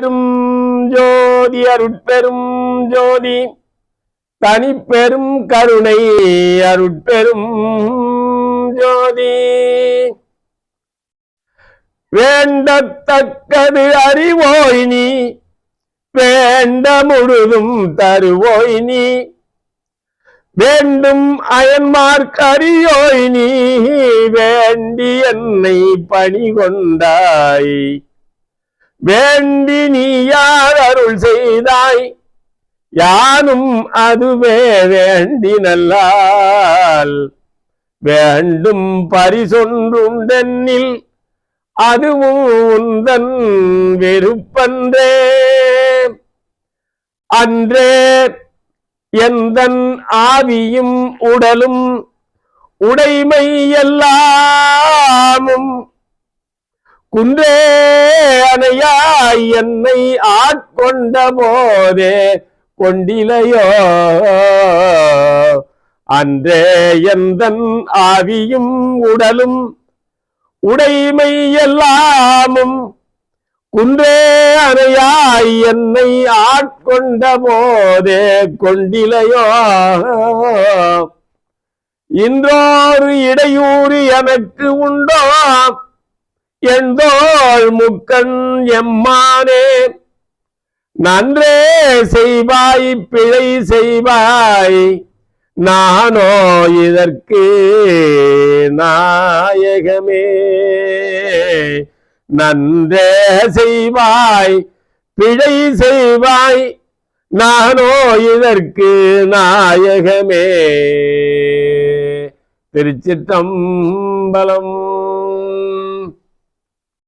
பெரும் ஜோதி அருட்பெரும் ஜோதி. தனிப்பெரும் கருணை அருட்பெரும் ஜோதி. வேண்டத்தக்கது அறிவோய் நீ வேண்ட முழுதும் தருவோய் நீ. வேண்டும் அயன்மார்க்கரியோய் நீ வேண்டி என்னை பணி கொண்டாய் வேண்டி நீ யார் அருள் செய்தாய்? யானும் அதுவே வேண்டி நல்லால். வேண்டும் பரிசொன்றுண்டென்னில் அதுவும் உந்தன் வெறுப்பன்றே. அன்றே எந்தன் ஆவியும் உடலும் உடைமை எல்லாமும் குன்றே அணை என்னை ஆட்கொண்ட போதே கொண்டிலையோ? அன்றே எந்தன் ஆவியும் உடலும் உடைமை எல்லாமும் குன்றே அறையாய் என்னை ஆட்கொண்ட போதே கொண்டிலையோ? இன்றோரு இடையூறு எனக்கு உண்டோ? எந்தோள் முக்கன் எம்மானே? நன்றே செய்வாய் பிழை செய்வாய் நானோ இதற்கு நாயகமே. நன்றே செய்வாய் பிழை செய்வாய் நானோ இதற்கு நாயகமே. திருச்சிட்டம்பலம்